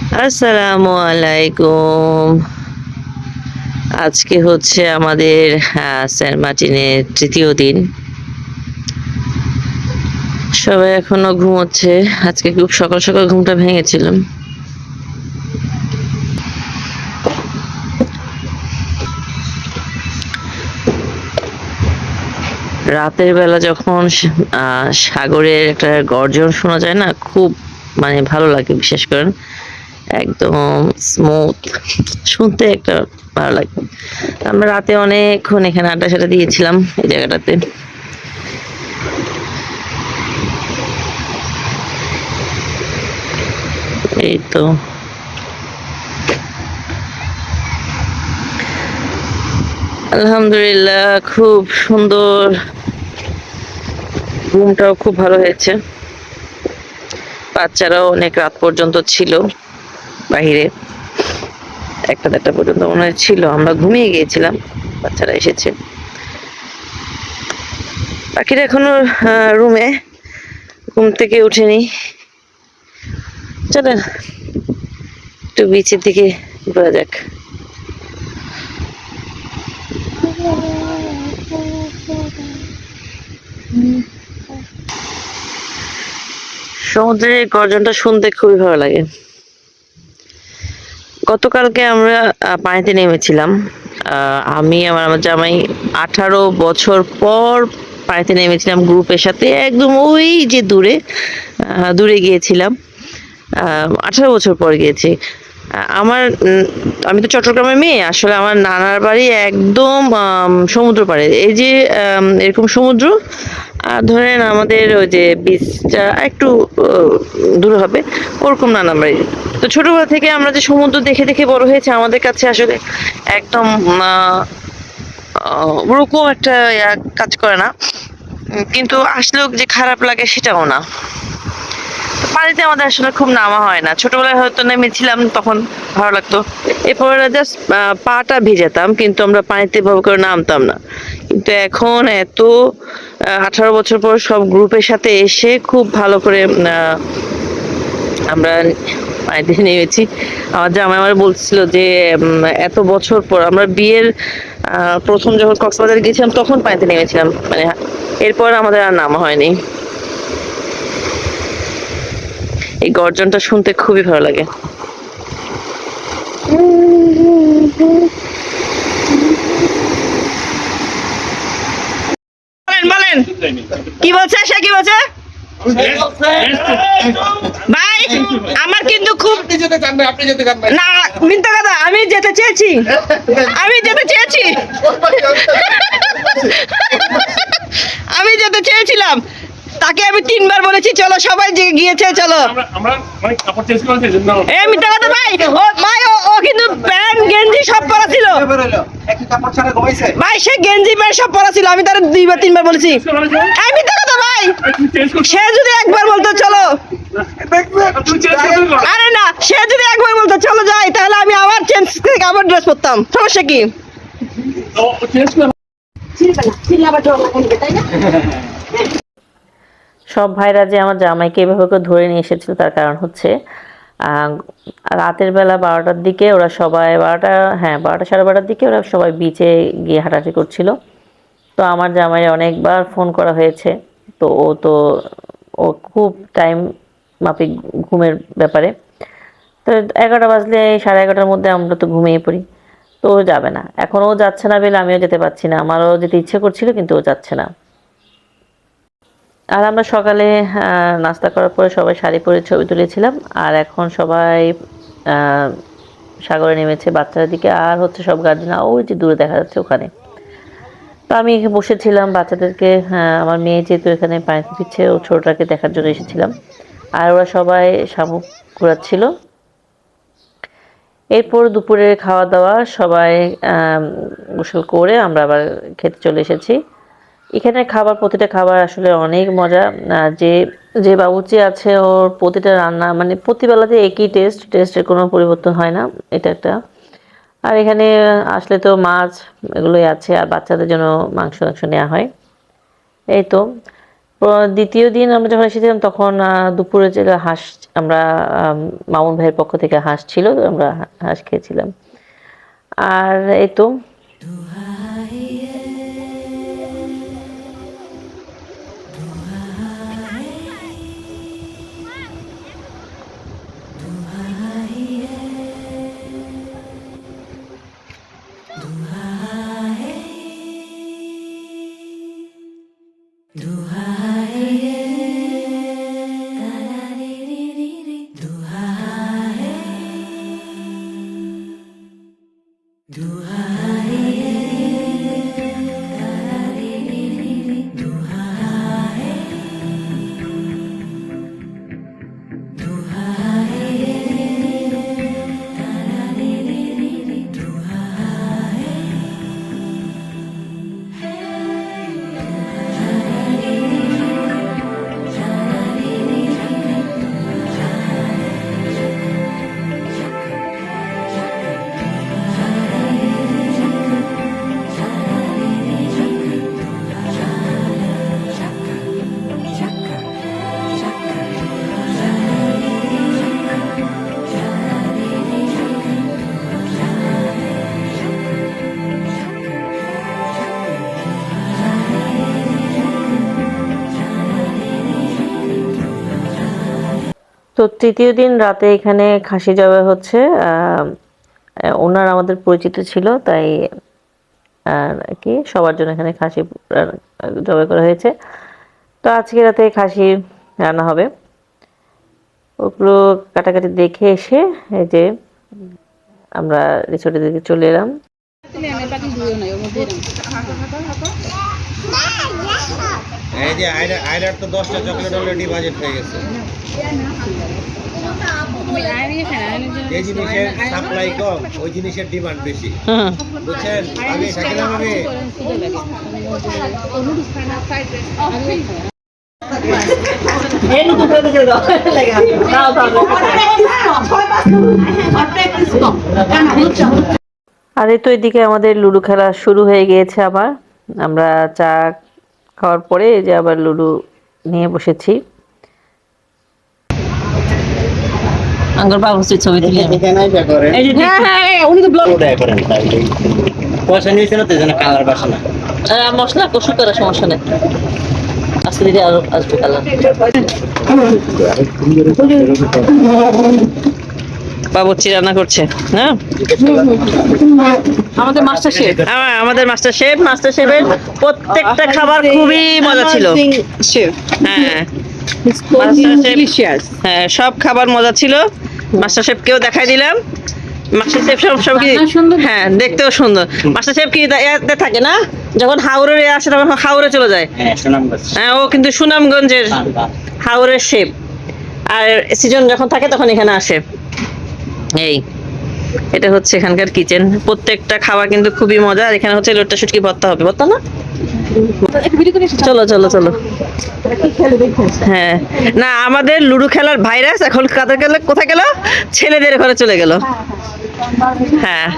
আসসালামু আলাইকুম আজকে হচ্ছে আমাদের সেন্ট মার্টিনের তৃতীয় দিন। সবাই এখনও ঘুমোচ্ছে। আজকে খুব সকাল সকাল ঘুমটা ভেঙেছিলাম। রাতের বেলা যখন সাগরের একটা গর্জন শোনা যায় না, খুব মানে ভালো লাগে বিশেষ করে। একদম স্মুথ শুনতে একটা ভালো লাগে। আমরা রাতে অনেকক্ষণ এখানে আড্ডা সাড্ডা দিয়েছিলাম এই জায়গাটাতে। এই তো। আলহামদুলিল্লাহ, খুব সুন্দর। ঘুমটাও খুব ভালো হয়েছে। বাচ্চারাও অনেক রাত পর্যন্ত ছিল। বাহিরে। একটা দেড়টা পর্যন্ত মনে ছিল। আমরা ঘুমিয়ে গিয়েছিলাম, বাচ্চারা এসেছে। পাখিরা এখনও রুমে। ঘুম থেকে উঠেনি। চলেন একটু বিচের দিকে ঘোরা যাক। সমুদ্রের গর্জনটা শুনতে খুবই ভালো লাগে। গতকালকে আমরা পানিতে নেমেছিলাম। আমি আমার আমার জামাই আঠারো বছর পর পানিতে নেমেছিলাম গ্রুপের সাথে, একদম ওই যে দূরে দূরে গিয়েছিলাম। আঠারো বছর পর গিয়েছি। আমার আমি তো চট্টগ্রামের মেয়ে, আসলে আমার নানার বাড়ি একদম সমুদ্র পাড়ে এই যে এরকম সমুদ্র আর ধরেন আমাদের ওই যে বিচটা একটু দূর হবে, ওরকম নানা বাড়ি তো ছোটবেলা থেকে আমরা যে সমুদ্র দেখে দেখে বড় হয়েছে, আমাদের কাছে আসলে একদম ওরকম একটা কাজ করে না। কিন্তু আসলেও যে খারাপ লাগে সেটাও না। পানিতে আমাদের আসলে খুব নামা হয় না। ছোটবেলায় হয়তো নেমেছিলাম, তখন ভালো লাগতো। এরপরে জাস্ট পাটা ভিজাতাম, কিন্তু আমরা পানিতে ভাবে করে নামতাম না। কিন্তু এখন এত আঠারো বছর পর সব গ্রুপের সাথে এসে খুব ভালো করে আমরা পানিতে নেমেছি আমার জামাই আমার বলছিল যে এত বছর পর আমরা বিয়ের প্রথম যখন কক্সবাজার গেছিলাম তখন পানিতে নেমেছিলাম। মানে এরপর আমাদের আর নামা হয়নি। এই গর্জনটা শুনতে খুবই ভালো লাগে। বলেন বলেন। কি বলছে? সে কি বলছে? ভাই আমার কিন্তু খুব না মিথ্যা কথা আমি যেতে চেয়েছি। আমি যেতে চেয়েছি। আমি যেতে চেয়েছিলাম। তাকে আমি তিনবার বলেছি চলো সবাই যে গিয়েছে চলো। আমরা আমরা কাপড় চেঞ্জ করেছি জন্য এ মিথ্যা কথা ভাই ও ভাই ও ও কিন্তু প্যান্ট গেঞ্জি সব পরা ছিল। ভাই সে গেঞ্জি প্যান্ট সব পরা ছিল আমি তার দুইবার তিনবার বলেছি। এই মিথ্যা কথা ভাই সে যদি একবার বলতো চলো। তুই চেঞ্জ করছিস আরে না সে যদি একবার বলতো চলো যাই তাহলে আমি আবার চেঞ্জ থেকে আবার ড্রেস পরতাম। সমস্যা কি? সব ভাইরা যে আমার জামাইকে এভাবে করে ধরে নিয়ে এসেছিল, তার কারণ হচ্ছে রাতের বেলা বারোটার দিকে ওরা সবাই বারোটা হ্যাঁ বারোটা সাড়ে বারোটার দিকে ওরা সবাই বিচে গিয়ে হাঁটাহাঁটি করছিল। তো আমার জামাই অনেকবার ফোন করা হয়েছে। তো ও তো, ও খুব টাইম মাফিক ঘুমের ব্যাপারে। তো এগারোটা বাজলে, সাড়ে এগারোটার মধ্যে আমরা তো ঘুমিয়ে পড়ি। তো ও যাবে না। এখন ও যাচ্ছে না বলে আমিও যেতে পারছি না। আমারও যেতে ইচ্ছে করছিল, কিন্তু ও যাচ্ছে না। আর আমরা সকালে নাস্তা করার পরে সবাই শাড়ি পরে ছবি তুলেছিলাম। আর এখন সবাই সাগরে নেমেছে বাচ্চার দিকে। আর হচ্ছে সব গার্জেন ওই যে দূরে দেখা যাচ্ছে ওখানে। তো আমি বসেছিলাম বাচ্চাদেরকে আমার মেয়ে যেহেতু এখানে পানিতে দিচ্ছে ও ছোটোটাকে দেখার জন্য এসেছিলাম। আর ওরা সবাই শামুক ঘোরাচ্ছিল। এরপর দুপুরে খাওয়া দাওয়া সবাই গোসল করে আমরা আবার খেতে চলে এসেছি। এখানে খাবার, প্রতিটা খাবার আসলে অনেক মজা। যে যে বাবুচি আছে, ওর প্রতিটা রান্না মানে প্রতিবেলাতে একই টেস্ট টেস্টের কোনো পরিবর্তন হয় না, এটা একটা। আর এখানে আসলে তো মাছ এগুলোই আছে, আর বাচ্চাদের জন্য মাংস মাংস নেওয়া হয়। এই তো। দ্বিতীয় দিন আমরা যখন এসেছিলাম, তখন দুপুরে যে হাঁস, আমরা মামুন ভাইয়ের পক্ষ থেকে হাঁস ছিল আমরা হাঁস খেয়েছিলাম। আর এই তো। hiding. তো তৃতীয় দিন রাতে এখানে খাসি জবাই হচ্ছে আহ, ওনার আমাদের পরিচিত ছিল তাই আর কি সবার জন্য এখানে খাসি জবাই করা হয়েছে। তো আজকে রাতে খাসি রান্না হবে। ওগুলো কাটাকাটি দেখে এসে এই যে আমরা রিসোর্টের দিকে চলে এলাম। এই যে আইডার তো দশটা চকলেট অলরেডি বাজেট হয়ে গেছে। আর তো এদিকে আমাদের লুডু খেলা শুরু হয়ে গিয়েছে আবার। আমরা চা খাওয়ার পরে এই যে আবার লুডো নিয়ে বসেছি। আঙ্গুর ছবি তুলি এই যে হ্যাঁ হ্যাঁ উনি তো ব্লগ পয়সা নিয়েছিল তো যেন কালার বাসে না। মশলা কষু করার সমস্যা নেই। আজকে দিদি আরও আসবে কালার। বাবুর্চি রান্না করছে হ্যাঁ? আমাদের মাস্টার শেফ। আমার- আমাদের মাস্টার শেফ মাস্টার শেফের প্রত্যেকটা খাবার খুবই মজা ছিল। শেফ হ্যাঁ। Master Chef- হ্যাঁ সব খাবার মজা ছিল। মাস্টার শেফকেও দেখাই দিলাম। মাস্টার শেফ সব সব কি হ্যাঁ দেখতেও সুন্দর। মাস্টার শেফ কি এতে থাকে না? যখন হাওড়ে আসে তখন হাওড়ে চলে যায়। হ্যাঁ হ্যাঁ ও কিন্তু সুনামগঞ্জের হাওড়ের শেফ। আর সিজন যখন থাকে তখন এখানে আসে। এই, এটা হচ্ছে এখানকার কিচেন প্রত্যেকটা খাবার কিন্তু খুবই মজা আর এখানে হচ্ছে লোটটা শুটকি ভর্তা হবে। ভর্তা না? চলো চলো চলো। হ্যাঁ। না, আমাদের লুডো খেলার ভাইরাস এখন কাদের গেলে? কোথায় গেল? ছেলেদের ঘরে চলে গেল। হ্যাঁ।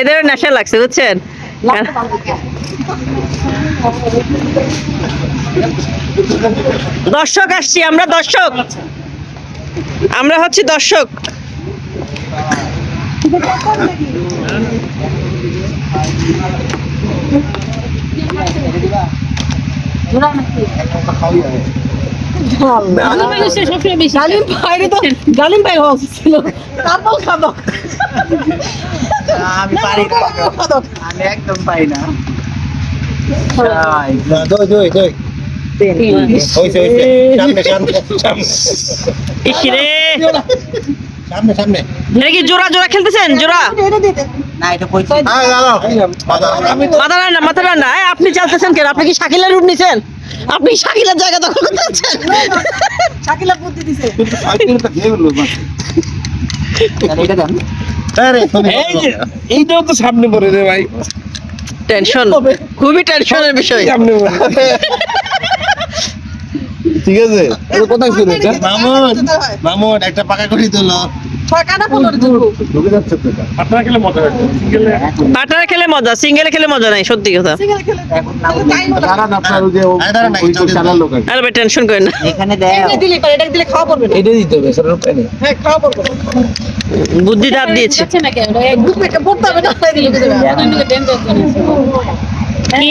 এদের নেশা লাগছে, বুঝছেন? দর্শক আসছি আমরা, দর্শক। আমরা হচ্ছি দর্শক। তো ভাই খাদক আমি পারি না। আমি একদম পারি না দই দই দই। হইছে হইছে সামনে সামনে সামনে ইসরে সামনে সামনে এটা কি জোড়া জোড়া খেলতেছেন? জোড়া? হ্যাঁ মাথা রান্না। মাথা রান্না এই, আপনি চালতেছেন কেন? আপনি কি শাকিলের রূপ নিছেন? আপনি শাকিলের জায়গা দখল করতে চাচ্ছেন? শাকিলা বুদ্ধি দিছে। আরে এইটাও তো সামনে পড়ে রে ভাই। টেনশন খুবই টেনশনের বিষয়। সামনে পড়ে। ঠিক আছে? এটা কোথায় ছিল এটা? মামুন মামুন একটা পাকা করি তোলো। খেলে মজা হয় সিঙ্গেলে খেলে মজা সিঙ্গেলে খেলে মজা নাই সত্যি কথা। সিঙ্গেল খেলে টাইম দাঁড়ান আপনার ওই যে ওই তো চালার লোক আছে। আর ভাই টেনশন করেন না। এখানে দিলে পারে এটা দিলে খাওয়া পড়বে। এটা দিতে হবে হ্যাঁ খাওয়া পড়বে। বুদ্ধি দাঁত দিয়েছে। পড়তে হবে না দিলে কি?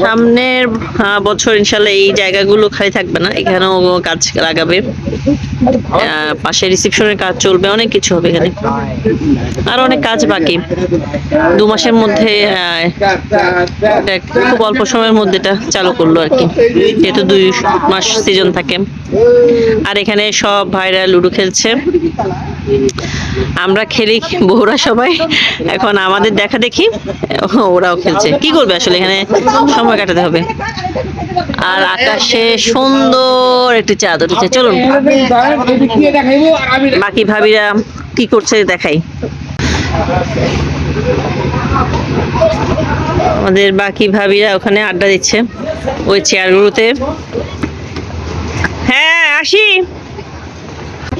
সামনের বছর ইনশাল্লাহ এই জায়গাগুলো খালি থাকবে না, এখানেও কাজ লাগাবে। পাশে রিসেপশনের কাজ চলবে, অনেক কিছু হবে এখানে। আর অনেক কাজ বাকি। দু মাসের মধ্যে খুব অল্প সময়ের মধ্যে এটা চালু করল আর কি, যেহেতু দুই মাস সিজন থাকে। আর এখানে সব ভাইরা লুডো খেলছে। আমরা খেলি বউরা সবাই। এখন আমাদের দেখা দেখি, ওরাও খেলছে। কি করবে আসলে এখানে? সময় কাটাতে হবে। আর আকাশে সুন্দর একটি চাঁদ উঠেছে। চলুন। বাকি ভাবিরা কি করছে দেখাই। আমাদের বাকি ভাবিরা ওখানে আড্ডা দিচ্ছে ওই চেয়ারগুলোতে হ্যাঁ আসি।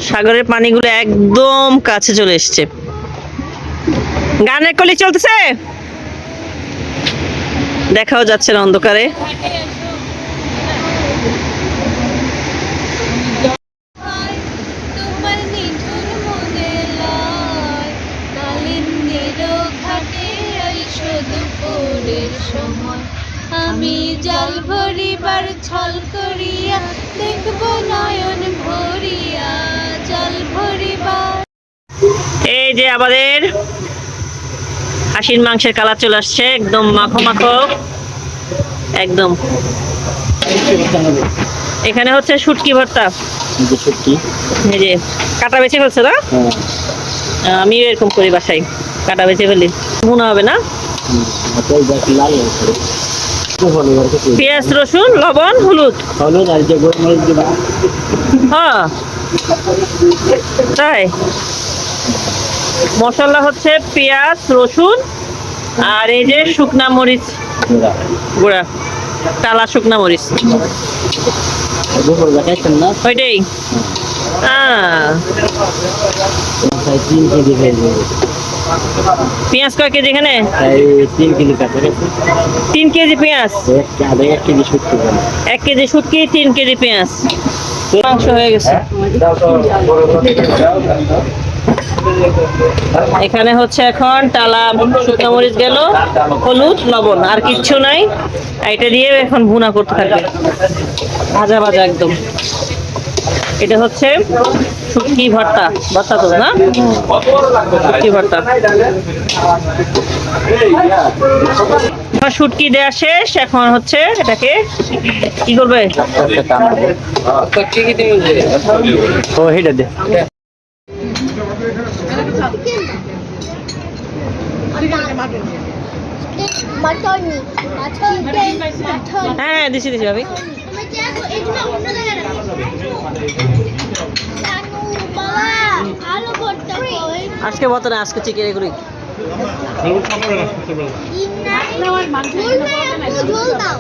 সাগরের পানিগুলো একদম কাছে চলে এসছে। গানের কলি চলতেছে? দেখাও যাচ্ছে না অন্ধকারে। আমি জল ভরিবার ছল করিয়া দেখব নয়ন ভরিয়া এই যে আমাদের হাসির মাংসের কালার চলে আসছে একদম মাখো মাখো। একদম। এখানে হচ্ছে শুটকি ভর্তা। এই যে কাটা বেছে ফেলছে না আমি এরকম করি বাসায় কাটা বেছে ফেলি। মনে হবে না? পেঁয়াজ রসুন লবণ হলুদ। হলুদ আর যে হ্যাঁ। তাই? মশলা হচ্ছে পেঁয়াজ, রসুন আর এই যে শুকনা মরিচ গুঁড়া টালা শুকনা মরিচ। ওইটাই। পেঁয়াজ কয় কেজি এখানে? তিন কেজি পেঁয়াজ। এক কেজি শুটকি, তিন কেজি পেঁয়াজ। মাংস হয়ে গেছে। এখানে হচ্ছে এখন টালা শুকনো মরিচ গেল হলুদ লবণ আর কিচ্ছু নাই। এটা দিয়ে এখন ভুনা করতে থাকবে। ভাজা ভাজা একদম। এটা হচ্ছে শুটকি ভর্তা। ভর্তা তো না? শুটকি ভর্তা। শুটকি দেওয়া শেষ। এখন হচ্ছে এটাকে কি করবে ও হেটা দে মাটনি হ্যাঁ হ্যাঁ দিছি দিছি ভাবি। আজকে বত না আজকে চিকেন এগুলি ঝোল দাও।